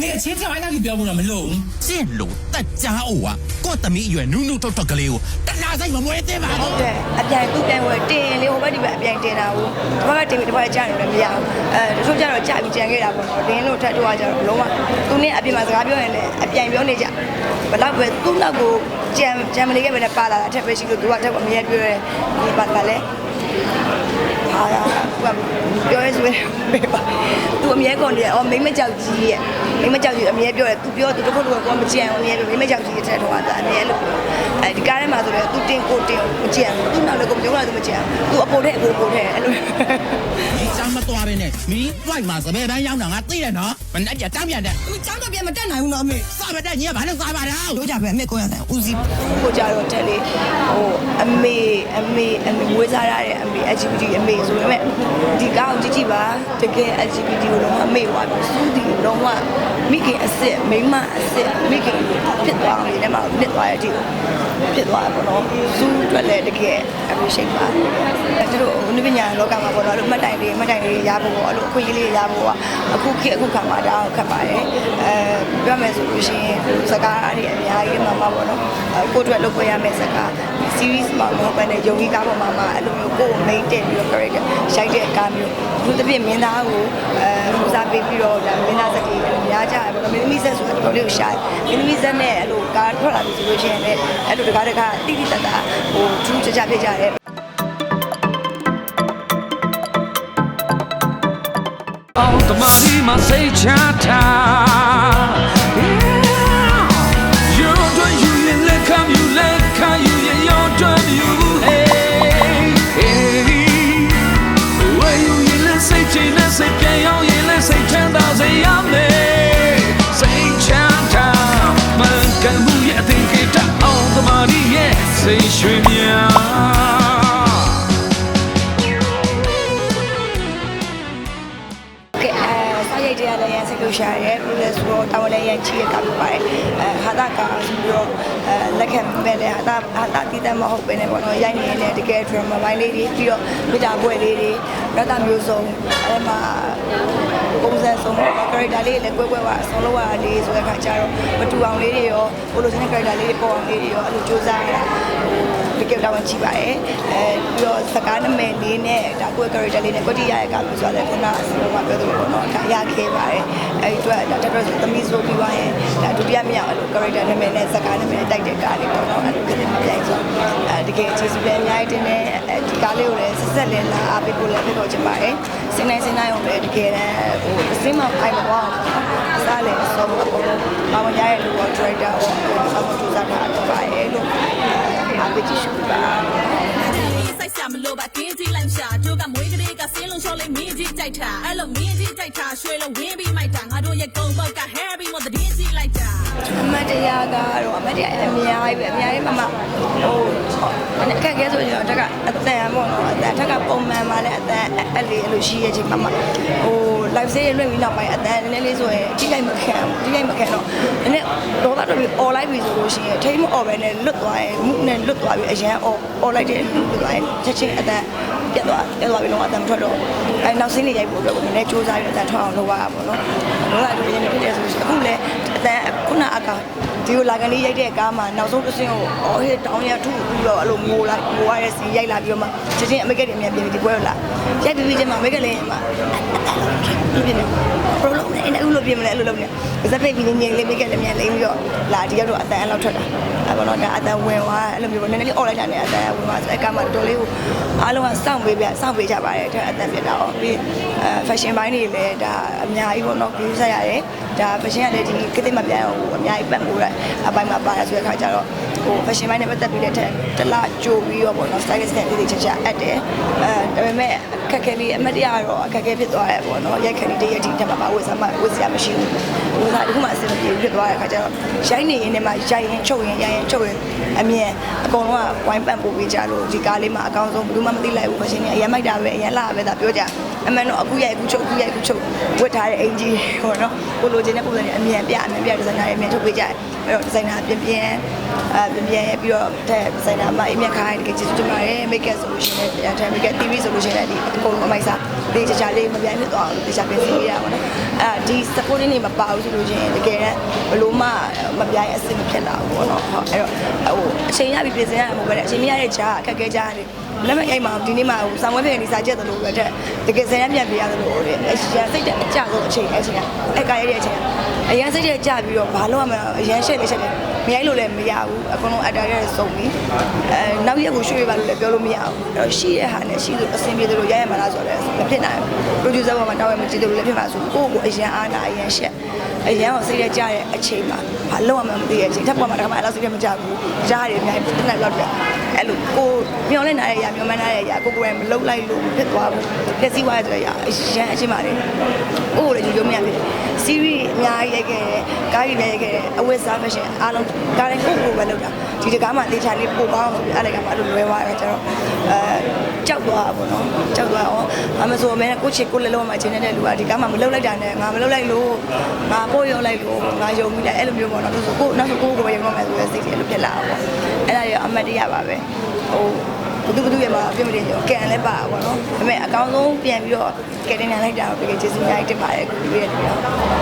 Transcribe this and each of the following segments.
နေအချင်းချင်းအဲ့လောက်ကြီးပြောမှုတော့မလို့ကျင့်လို့တက်ကြအိုကကို့သမီးအရွယ်နူးနူးထောက်ထောက်ကလေးကိုတနာဆိုင်မမွေးသေးပါဘူးဟုတ်တယ်အပြိုင်သူ့ပြိုင်ဝယ်တင်ရင်လေဟိုဘက်ဒီဘက်အပြိုင်တင်တာကိုဒီဘက်ကတင်ပြီးဒီဘက်ကကြာနေလို့မရဘူးအဲတချို့ကြတော့ကြာပြီးကြံခဲ့တာပေါ့နော်ဒင်းလို့ထပ်တော့ကြတော့လုံးဝသူနဲ့အပြင်မှာစကားပြောရင်လည်းအပြိုင်ပြောနေကြဘလောက်ပဲသူ့နောက်ကိုကြံကြံမလေးခဲ့ပဲနဲ့ပါလာတာအထက်ပဲရှိလို့သူကတက်ကအမြဲပြောရဲဒီပါကလည်းဟာ ကပြောရဲဆိုရဲပါသူအမြဲကုန်နေတယ်အော်မိမကြောက်ကြီးရဲ့မိမကြောက်ကြီးအမြဲပြောတယ်သူပြောသူတခုတခုကမကြံအောင်အမြဲပြောမိမကြောက်ကြီးရဲ့ထက်ထောက်တာအမြဲလို့အဲဒီကားထဲမှာဆိုတော့သူတင်ကိုတင်မကြံဘူးသူနောက်လည်းကိုပြောတာသူမကြံဘူးသူအပေါ်တဲ့အပေါ်ပေါ်တဲ့အဲ့လိုចောင်းမသွားပဲနဲ့မင်းလိုက်မှာစပယ်တန်းရောက်တာငါသိတယ်နော်မနဲ့ကြတမ်းပြန်တယ်သူចောင်းတော့ပြန်မတက်နိုင်ဘူးနော်အမေစပယ်တန်းကြီးကဘာလို့စားပါတာတို့ကြပဲအမေကိုရတယ်ဦးစီးကိုကြတော့တက်လေဟိုအမေအမေအမေဝေးစားရတဲ့အမေ LGBT အမေဆိုပေမဲ့ဒီကောင်းကြည့်ကြည့်ပါတကယ် LGBT ကိုတော့အမေဝါပြီးစူးဒီတော့ကမိခင်အစ်စ်မိန်းမအစ်စ်မိခင်ဖြစ်သွားအောင်ဒီထဲမှာဖြစ်သွားတဲ့အထိဖြစ်သွားပါတော့စူးအတွက်လည်းတကယ်အမေရှိပါအဲသူတို့ဥပညာလောကမှာပေါ့နော်အဲ့လိုမှတ်တိုင်လေးမှတ်တိုင်လေးရဖို့ပေါ့အဲ့လိုအခွင့်အရေးလေးရဖို့ကအခုခေတ်အခုခါမှာဒါခက်ပါတယ်အဲပြောမယ်ဆိုလို့ရှိရင်စကားတွေအများကြီးမှမှာပေါ့နော်ကိုအတွက်လုပ်ခွင့်ရမယ့်စကား series မှာမဟုတ်ဘဲနဲ့ယုံကြည်ကားပေါ်မှာမှာအဲ့လိုမျိုးကိုယ်ကို main တက်ပြီးတော့ character ရိုက်တဲ့ကားမျိုးသူတစ်ပြည့်မင်းသားကိုအဲဦးစားပေးပြီးတော့ဒါမင်းသားစတီများကြတယ်ပေါ့နော်မင်းသမီးဆက်ဆိုတော့တော်လေးကိုရှာတယ်မင်းသမီးဆက်နဲ့အဲ့လိုကားထွက်လာပြီဆိုလို့ရှိရင်လည်းအဲ့လိုတကားတကားတိတိတတ်တာဟိုထူးခြားခြားဖြစ်ကြတယ်အောင်တမဒီမစိတ်ချတာ လည်းရန်ချီရကပြပါတယ်အဲဟာတာကဆိုပြီးတော့အဲလက်ခံမဲ့တဲ့ဟာတာဟာတာတည်တယ်မဟုတ်ပဲねပေါ့နော်ရိုက်နေနေတဲ့တကယ် drama ပိုင်းလေးတွေပြီးတော့မိတာပွဲလေးတွေရတမျိုးစုံအဲမှာပုံစံစုံတော့ character လေးလည်းကွဲကွဲပါအဆုံးလောက်ရလေးဆိုတဲ့ခါကျတော့မတူအောင်လေးတွေရောဘလိုစင်းတဲ့ character လေးတွေပေါ်အောင်လေးတွေရောအဲ့လိုစူးစမ်းရတာဟို တကယ်တာဝန်ချပါတယ်အဲပြီးတော့စကားနာမည်လေးနဲ့ဒါကိုယ့် character လေးနဲ့ကွတိရရဲ့ကမျိုးဆိုတော့ခုနအစလုံးကပြောသလိုပေါ့နော်ဒါရခဲ့ပါတယ်အဲဒီအတွက်ဒါတက်တော့သမီးဆိုပြီးသွားရင်ဒါဒုတိယမြောက်အဲ့လို character နာမည်နဲ့စကားနာမည်နဲ့တိုက်တဲ့ကားလေးပေါ့နော်အဲ့လိုကလေးမပြိုင်ဆိုအဲတကယ်ကျေးဇူးပဲအများကြီးတင်တဲ့ဒီကားလေးကိုလည်းဆက်ဆက်လေးလာအားပေးဖို့လည်းဖိတ်ခေါ်ချင်ပါတယ်စင်နိုင်စင်နိုင်အောင်လည်းတကယ်တမ်းဟိုအစင်းမအိုင်မသွားအောင်အစားလည်းအစောအပေါ်ဘာမှရရဲ့လူရော director ဟောဆောင်းထူစားတာဖြစ်ပါတယ်လို့အား ပေးကြည့်ရှုပါစိုက်စရာမလိုပါတင်းကြီးလိုက်ရှာတို့ကမွေးကလေးကစင်းလုံး ချောလေးမင်းကြီးကြိုက်တာအဲ့လိုမင်းကြီးကြိုက်တာရွှေလုံးဝင်းပြီးမိုက်တာငါတို့ရဲ့ကုံပေါက်က Harry မတင်းကြီးလိုက်တာအမတ်တရားကတော့အမတ်တရားအများကြီးပဲအများကြီးမမဟိုအခက်အခဲဆိုရင်တော့တက်ကအတန်ပေါ့နော်အတန်ထက်ကပုံမှန်ပါလေအတန်အဲ့လေးအဲ့လိုရှိရဲ့ချိန်မှာမဟို live stage လွှင့်ပြီးနောက်ပိုင်းအတန်နည်းနည်းလေးဆိုရင်ကြီးလိုက်မခံကြီးလိုက်မခံတော့နည်းနည်းဒေါသတော့ပြီး all live ပြီဆိုလို့ရှိရင်ထိမ all ပဲနဲ့လွတ်သွားရင်မှုနဲ့လွတ်သွားပြီးအရန် all all လိုက်တဲ့လွတ်သွားရင်ချက်ချင်းအတန် ပြတ်သွားပြတ်သွားပြီးတော့အတန်ထွက်တော့အဲနောက်စင်းနေရိုက်ဖို့အတွက်ကိုနည်းနည်းစူးစမ်းပြီးအတန်ထွက်အောင်လုပ်ရတာပေါ့နော်လောကတူရင်းနေဖြစ်တယ်ဆိုလို့အခုလည်းအတန်ခုနအကောင်ဒီလိုလာကန်လေးရိုက်တဲ့ကားမှာနောက်ဆုံးတစ်စင်းကိုအော်ဟစ်တောင်းရထုပြီးတော့အဲ့လိုငိုလိုက်ငိုရတဲ့စီရိုက်လာပြီးတော့မှချက်ချင်းအမေကတွေအမြန်ပြင်ဒီပွဲကိုလာရိုက်ပြီးပြီးချင်းမှာအမေကလည်းမှာပြပြနေပရိုလုံးနဲ့အဲ့လိုပြင်မလဲအဲ့လိုလုပ်နေဇက်ပိတ်ပြီးငြိမ်လေးမိကလည်းမြန်လိမ့်ပြီးတော့လာဒီရောက်တော့အတန်အဲ့လောက်ထွက်တာအဲ့ဘောတော့ဒါအတန်ဝင်သွားအဲ့လိုမျိုးပေါ့နည်းနည်းလေးអော်လိုက်တာနဲ့အတန်ဝင်သွားဆိုအဲ့ကမှတော်တော်လေးကိုအားလုံးကစောင့်ပေးပြစောင့်ပေးကြပါတယ်အဲ့အတန်ပြတာ哦ပြီးအဲ fashion ဘိုင်းတွေလည်းဒါအများကြီးပေါ့နော်ပြီးဆက်ရတယ်ဒါ fashion ကလည်းဒီကတိမပြန်အောင်အများကြီးပတ်မိုးတဲ့အပိုင်းမှာပါတယ်ဆိုတဲ့အခါကျတော့ဟို fashion ဘိုင်းနဲ့ပတ်သက်ပြီးတဲ့ထက်တလားကြိုပြီးတော့ပေါ့နော် stylist နဲ့ဒီဒီချက်ချက်အပ်တယ်အဲဒါပေမဲ့အ ခက်အခဲလေးအမတ်တရားတော့အခက်အခဲဖြစ်သွားတယ်ပေါ့နော်ရိုက်ခဏလေးတရက်တီတက်မှာပါဝတ်စမ်းမဝတ်စရာမရှိဘူးဟိုကဒီခုမှအဆင်မပြေဘူးဖြစ်သွားတဲ့အခါကျတော့ရိုက်နေရင်လည်းမှရိုက်ရင်ချုပ်ရင်ရိုက်ရင်ချုပ်ရင်အမြင်အကုန်လုံးကဝိုင်းပန့်ပို့ပေးကြလို့ဒီကားလေးမှာအကောင်းဆုံးဘယ်သူမှမသိလိုက်ဘူး fashion ကအရင်မိုက်တာပဲအရင်လာပဲဒါပြောကြအမှန်တော့အခုရိုက်အခုချုပ်အခုရိုက်အခုချုပ်ဝတ်ထားတဲ့အင်ကြီးဟိုနော်ကိုလိုချင်တဲ့ပုံစံတွေအမြင်ပြအမြင်ပြဒီဇိုင်နာတွေအမြင်ထုတ်ပေးကြတယ်အဲ့တော့ဒီဇိုင်နာပြင်ပြင်အဲပြင်ပြင်ပြီးတော့တဲ့ဒီဇိုင်နာမအမြင်ခိုင်းတကယ်ကျေးဇူးတင်ပါတယ် make up ဆိုလို့ရှိရင်လည်းအဲ make up TV ဆိုလို့ရှိရင်လည်းဒီအကုန်လုံးအမိုက်စားတေးချာချာလေးမပြိုင်ဖြစ်သွားအောင်တေးချာပြင်ဆင်ပေးရပါတော့အဲ့ဒီ supporting နေမပါဘူးဆိုလို့ချင်းတကယ်တမ်းဘလို့မှမပြိုင်အဆင်မဖြစ်လာဘူးပေါ့နော်ဟုတ်အဲ့တော့ဟိုအချိန်ရပြီပြင်ဆင်ရမှာပဲအချိန်မရတဲ့ကြားအခက်အခဲကြားနေလက်မအိမ်မှာဒီနေ့မှဟိုဆောင်းဝဲပြင်နေစာချက်တယ်လို့ပဲတဲ့တကယ်စရမ်းပြန်ပြရတယ်လို့တဲ့အရင်စိတ်တဲ့အကြဆုံးအချိန်အချိန်အဲ့ကရရဲ့အချိန်အရင်စိတ်တဲ့ကြပြီးတော့ဘာလို့မှအရင်ရှက်နေရှက်နေ မရိုက်လို့လည်းမရဘူးအကုန်လုံးအတားရဲစုံပြီးအဲနောက်ရက်ကိုရွှေ့ပါလို့လည်းပြောလို့မရဘူးအဲ့တော့ရှိတဲ့ဟာနဲ့ရှိလို့အဆင်ပြေတယ်လို့ရရမှာလားဆိုတော့မဖြစ်နိုင်ဘူး producer ဘောမှာတောင်းရမကြည့်တယ်လို့လည်းဖြစ်မှာဆိုကိုယ့်ကိုအရင်အားနာအရင်ရှက်အရင်ကိုစိတ်ရကြတဲ့အချိန်မှာဘာလို့မှမသိတဲ့အချိန်ထပ်ပေါ်မှာတော့မှအဲ့လိုစိတ်ရမကြဘူးကြားရတယ်အများကြီးတစ်နေ့လောက်ပြ အဲ့လိုကိုမျောလဲနားရရမျောမှန်းနားရရကိုကိုယ်ကမလုံလိုက်လို့ဖြစ်သွားဘူးလက်စည်းဝါးရတဲ့ရအရင်အချိန်မှာလေကိုကိုလည်းကြည့်လို့မရဘူး series အများကြီးရိုက်ခဲ့တယ်ကားကြီးလည်းရိုက်ခဲ့တယ်အဝတ်စား fashion အားလုံးကားတိုင်းကိုကိုပဲလုပ်တာဒီတကားမှတေချာလေးပို့ကောင်းဆိုပြီးအဲ့ဒါကမှအဲ့လိုလွဲသွားတယ်ကျတော့အဲကြောက်သွားတာပေါ့နော်ကြောက်သွားအောင် အမဆိုအမဲကိုချစ်ကိုလည်းလုံးဝမချင်းနေတဲ့လူကဒီကားမှမလုပ်လိုက်တာနဲ့ငါမလုပ်လိုက်လို့ငါပို့ရုံလိုက်လို့ငါယုံမိတယ်အဲ့လိုမျိုးပေါ့နော်သူဆိုကိုနောက်ဆိုကိုကိုပဲယုံတော့မယ်ဆိုတဲ့စိတ်ကြီးအဲ့လိုဖြစ်လာတာပေါ့အဲ့ဒါရောအမတ်တရပါပဲဟိုဘုသူဘသူရဲ့မှာပြမတင်ရောကန်လည်းပါပါတော့ဒါပေမဲ့အကောင်းဆုံးပြန်ပြီးတော့ကယ်တင်နိုင်လိုက်တာတော့တကယ်ကျေးဇူးများတင်ပါတယ်ကိုကြီးရဲ့တူတော့မလို့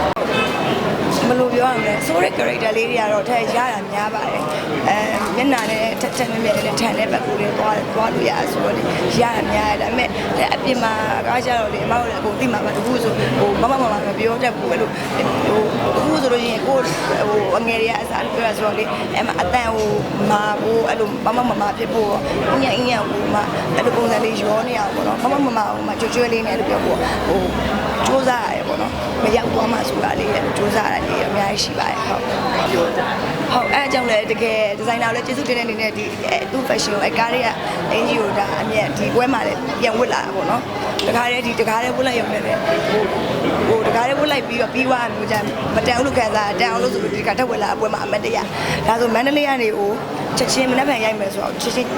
ပြောရမလဲဆိုတဲ့ character လေးတွေကတော့ထည့်ရတာများပါတယ်အဲမျက်နှာနဲ့ထက်ထက်မြက်မြက်နဲ့ထန်တဲ့ဘက်ကိုလည်းသွားသွားလို့ရတယ်ဆိုတော့လေရတာများတယ်ဒါပေမဲ့အပြင်မှာကားကြတော့လေအမတို့လည်းအကုန်သိမှာပါတခုဆိုဟိုမမမမမပြောတတ်ဘူးပဲလို့ဟိုတခုဆိုလို့ရှိရင်ကိုဟိုအငယ်တွေကအစားပြောရဆိုတော့လေအဲ့မှာအတန်ဟိုမာဖို့အဲ့လိုမမမမဖြစ်ဖို့အညာအညာဟိုမှာအဲ့လိုပုံစံလေးရောနေအောင်ပေါ့နော်မမမမဟိုမှာကြွကြွလေးနဲ့လို့ပြောဖို့ဟိုစူးစမ်းရတယ်ပေါ့နော်မရောက်သွားမှဆိုတာလေးလည်းစူးစမ်းရတာလေးအများကြီးရှိပါတယ်ဟုတ်ဟုတ်အဲအကြောင်းလည်းတကယ်ဒီဇိုင်နာလည်းကျေးဇူးတင်တဲ့အနေနဲ့ဒီသူ့ fashion ကိုအကားတွေကအင်ဂျီကိုဒါအမြတ်ဒီပွဲမှာလည်းပြန်ဝတ်လာတာပေါ့နော်တခါတည်းဒီတခါတည်းဝတ်လိုက်ရုံနဲ့ပဲဟိုဟိုတခါတည်းဝတ်လိုက်ပြီးတော့ပြီးသွားမျိုးကြမတန်ဘူးလို့ခံစားတန်အောင်လို့ဆိုလို့ဒီကတက်ဝတ်လာပွဲမှာအမတ်တရဒါဆိုမန္တလေးကနေဟိုချက်ချင်းမနေ့ဖန်ရိုက်မယ်ဆိုတော့ချက်ချင်း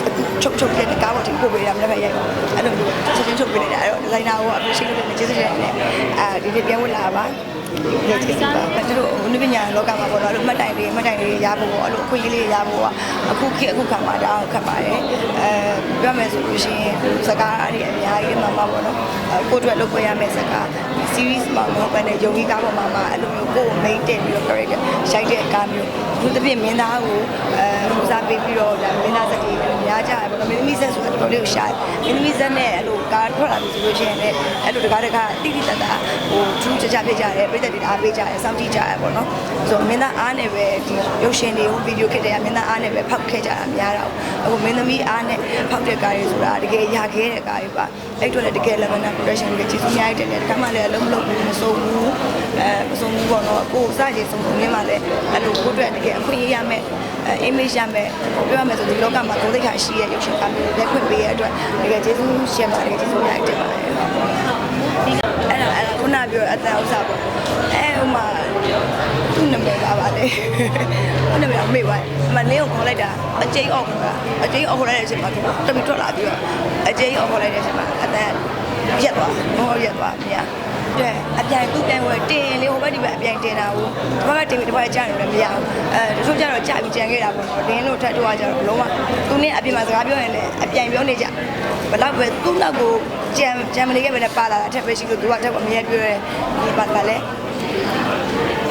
ချုပ်ချုပ်ပြတဲ့ကားပေါ်တင်ပို့ပေးရမနေ့ဖန်ရိုက်အဲ့လိုမျိုးချက်ချင်းချုပ်ပေးလိုက်တာအဲ့တော့ဒီဇိုင်နာကို appreciate လုပ်နေကျေးဇူးတင်တယ်အဲဒီနေ့ပြန်ဝတ်လာပါ ဒီကျေးဇူးပါကျွန်တော်ဥပညာလောကမှာပေါ့နော်အဲ့လိုမှတ်တိုင်လေးမှတ်တိုင်လေးရဖို့ပေါ့အဲ့လိုအခွင့်အရေးလေးရဖို့ကအခုခေတ်အခုခါမှာဒါခက်ပါတယ်အဲပြောမယ်ဆိုလို့ရှိရင်စကားတွေအများကြီးမှမှာပေါ့နော်ကိုအတွက်လုပ်ခွင့်ရမယ့်စကား series မှာမဟုတ်ဘဲနဲ့ယုံကြည်ကားပေါ်မှာမှာအဲ့လိုမျိုးကိုယ် ကို main တင်ပြီးတော့ character ရိုက်တဲ့ကားမျိုးသူတစ်ပြည့်မင်းသားကိုအဲဦးစားပေးပြီးတော့ဒါမင်းသားစကားတွေများကြတယ်ပေါ့နော်မင်းသမီးဆက်ဆိုတာတော်တော်လေးကိုရှာတယ်မင်းသမီးဆက်နဲ့အဲ့လိုကားထွက်လာပြီဆိုလို့ရှိရင်လည်းအဲ့လိုတကားတကားတိတိတတ်တာဟိုထူးခြားခြားဖြစ်ကြတယ်ပြည်သက်တွေအားပေးကြတယ်စောင့်ကြည့်ကြတယ်ပေါ့နော်ဆိုတော့မင်းသားအားနဲ့ပဲဒီရုပ်ရှင်တွေကိုဗီဒီယိုခစ်တွေကမင်းသားအားနဲ့ပဲဖောက်ခဲ့ကြတာများတာအခုမင်းသမီးအားနဲ့ဖောက်တဲ့ကားတွေဆိုတာတကယ်ရခဲ့တဲ့ကားတွေပါအဲ့တို့လည်းတကယ် level production တွေကျေးဇူးများတယ်တယ်တခါမှလည်းအလုံးမလုံးဘူးမစိုးဘူးအဲမစိုးဘူးပေါ့နော်ကိုယ်စကြည်စုံစုံလေးမှလည်းအဲ့လိုကိုယ့်အတွက်တကယ်အခွင့်အရေးရမယ်အဲ image ရမယ်ပြောရမယ်ဆိုဒီလောကမှာကိုယ်သိက္ခာရှိရဲ့ရုပ်ရှင်ကားမျိုးလက်ခွင့်ပေးရတဲ့အတွက်တကယ်ကျေးဇူးရှင်ပါတယ်ကျေးဇူးများတင်ပါတယ်အဲ့ဒါအဲ့ဒါခုနပြောအတန်ဥစ္စာပေါ့အဲဟိုမှာသူ့နာမည်ပါပါလေသူ့နာမည်အမေပါမလင်းကိုခေါ်လိုက်တာအကျိန်းအော်ခေါ်တာအကျိန်းအော်ခေါ်လိုက်တဲ့အချိန်မှာသူတမီထွက်လာပြီးတော့အကျိန်းအော်ခေါ်လိုက်တဲ့အချိန်မှာအတန်ရက်သွားဘောရက်သွားမြာတဲ့ အပြိုင်သူ့ပြန်ဝယ်တင်လေဟိုဘက်ဒီဘက်အပြိုင်တင်တာကိုဒီဘက်ကတင်ပြီးဒီဘက်ကကြားနေလည်းမရဘူးအဲတချို့ကျတော့ကြာပြီးကြံခဲ့တာပေါ့နော်လင်းတို့ထပ်တော့ကြတော့လုံးဝသူနဲ့အပြင်မှာစကားပြောရင်လည်းအပြိုင်ပြောနေကြဘယ်တော့ပဲသူ့နောက်ကိုကြံကြံမနေခဲ့ပဲနဲ့ပါလာတာအထက်ပဲရှိလို့သူကထက်ကအမြဲပြောတယ်ဒီပါပါလဲ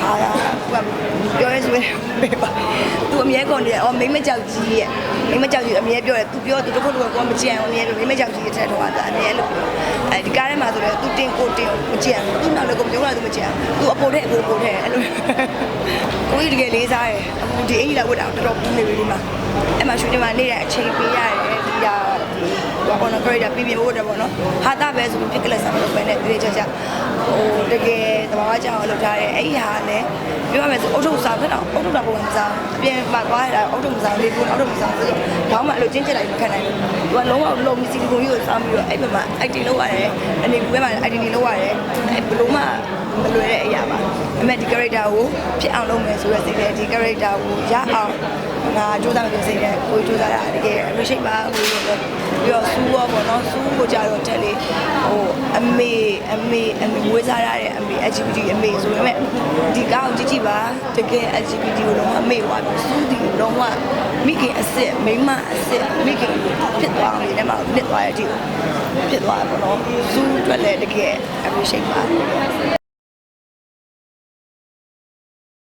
ဟာက ပြောရဲဆိုရင်ပါသူအမြဲကုန်တယ်အော်မိမကြောက်ကြီးရဲ့မိမကြောက်ကြီးအမြဲပြောတယ်သူပြောသူတစ်ခုတစ်ခုကမကြံအမြဲပြောမိမကြောက်ကြီးရဲ့ထက်တော့တာအမြဲလို့အဲဒီကားထဲမှာဆိုတော့သူတင်ကိုတင်မကြံသူနောက်လည်းကိုပြောတာသူမကြံသူအပေါ်တဲ့အကိုကိုတဲ့အဲ့လိုကိုကြီးတကယ်လေးစားတယ်အခုဒီအင်ကြီးလာဝတ်တာတော်တော်ပူနေပြီဒီမှာအဲ့မှာရွှေတင်မှာနေတဲ့အချိန်ပေးရတယ်ဒီကဘာပေါ်နော် character ပြပြဖို့တယ်ပေါ့နော်ဟာတာပဲဆိုပြီးပြစ်ကလစ်ဆောင်လုပ်ပဲနဲ့ဒီချာချာ ဟိုတကယ်တဘာဝကြောင်လုပ်ထားတယ်အဲ့ဒီဟာလည်းပြောရမယ်ဆိုအုတ်ထုပ်စားဖြစ်တော့အုတ်ထုပ်တာပုံစံအပြင်မှာသွားရတာအုတ်ထုပ်မစားလေးဘူးအုတ်ထုပ်မစားဆိုတော့ခေါင်းမှာအဲ့လိုချင်းချစ်လိုက်မခံနိုင်ဘူးသူကလုံးဝလုံးမီစီလီကွန်ကြီးကိုစားပြီးတော့အဲ့ဘက်မှာ acting လုပ်ရတယ်အနေကူဘက်မှာ acting လုပ်ရတယ်အဲ့ဘလုံးမှာမလွယ်တဲ့အရာပါအမေဒီ character ကိုဖြစ်အောင်လုပ်မယ်ဆိုရယ်စိတ်လေဒီ character ကိုရအောင်ငါစူးစမ်းလို့စိတ်လေကိုစူးစမ်းတာတကယ် appreciate ပါဘူးလို့ပြီးတော့စူးရောပေါ့နော်စူးကိုကြတော့တက်လေဟိုအမေအမေအမေမွေးစားရတဲ့အမေ LGBT အမေဆိုပေမဲ့ဒီကောင်းကြည့်ကြည့်ပါတကယ် LGBT ကိုလုံးဝအမေဟွာပြီးစူးဒီလုံးဝမိခင်အစ်စ်မိန်းမအစ်စ်မိခင်ဖြစ်သွားအောင်ဒီထဲမှာဖြစ်သွားတဲ့အထိဖြစ်သွားတယ်ပေါ့နော်ဇူးအတွက်လည်းတကယ်အပြည့်ရှိပါ